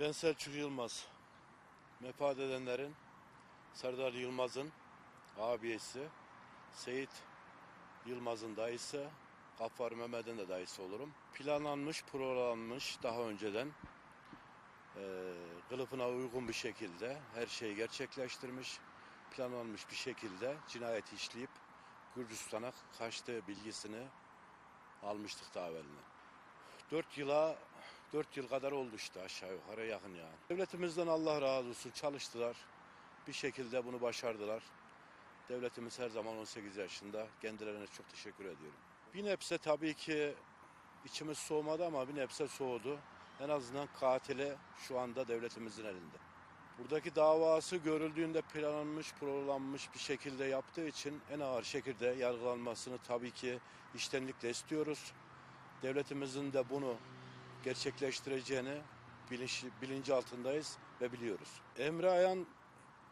Ben Selçuk Yılmaz. Vefat edenlerin Serdar Yılmaz'ın abisi, Seyit Yılmaz'ın dayısı, Gaffar Mehmet'in de dayısı olurum. Planlanmış, programlanmış daha önceden eee kılıfına uygun bir şekilde her şeyi gerçekleştirmiş, planlanmış bir şekilde cinayet işleyip Gürcistan'a kaçtığı bilgisini almıştık daha evveline. 4 yıla 4 yıl kadar oldu işte aşağı yukarı yakın yani. Devletimizden Allah razı olsun çalıştılar. Bir şekilde bunu başardılar. Devletimiz her zaman 18 yaşında. Kendilerine çok teşekkür ediyorum. Bir nebze tabii ki içimiz soğumadı ama bir nebze soğudu. En azından katili şu anda devletimizin elinde. Buradaki davası görüldüğünde planlanmış, programlanmış bir şekilde yaptığı için en ağır şekilde yargılanmasını tabii ki iştenlikle istiyoruz. Devletimizin de bunu gerçekleştireceğini bilinç, bilinci altındayız ve biliyoruz. Emre Ayan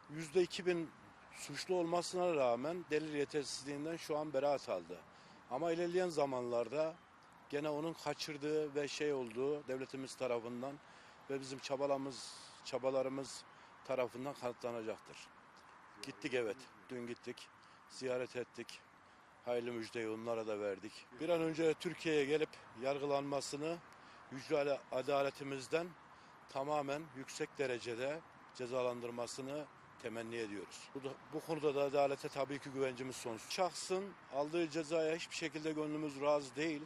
yüzde 2000 suçlu olmasına rağmen delil yetersizliğinden şu an beraat aldı. Ama ilerleyen zamanlarda gene onun kaçırdığı ve şey olduğu devletimiz tarafından ve bizim çabalamız, çabalarımız tarafından kanıtlanacaktır. Gittik evet, dün gittik, ziyaret ettik. Hayırlı müjdeyi onlara da verdik. Bir an önce Türkiye'ye gelip yargılanmasını yüce adaletimizden tamamen yüksek derecede cezalandırmasını temenni ediyoruz. Bu, da- bu konuda da adalete tabii ki güvencimiz sonsuz. Şahsın aldığı cezaya hiçbir şekilde gönlümüz razı değil.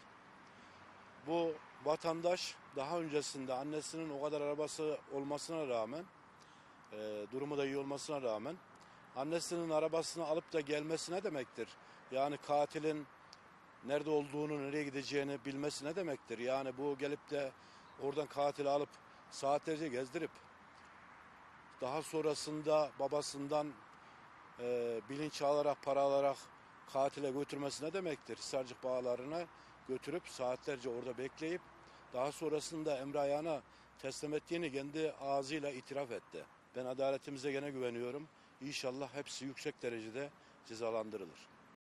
Bu vatandaş daha öncesinde annesinin o kadar arabası olmasına rağmen, e, durumu da iyi olmasına rağmen annesinin arabasını alıp da gelmesi ne demektir? Yani katilin nerede olduğunu, nereye gideceğini bilmesi ne demektir? Yani bu gelip de oradan katili alıp saatlerce gezdirip daha sonrasında babasından e, bilinç alarak, para alarak katile götürmesi ne demektir? Hisarcık bağlarına götürüp saatlerce orada bekleyip daha sonrasında Emre Ayağan'a teslim ettiğini kendi ağzıyla itiraf etti. Ben adaletimize gene güveniyorum. İnşallah hepsi yüksek derecede cezalandırılır.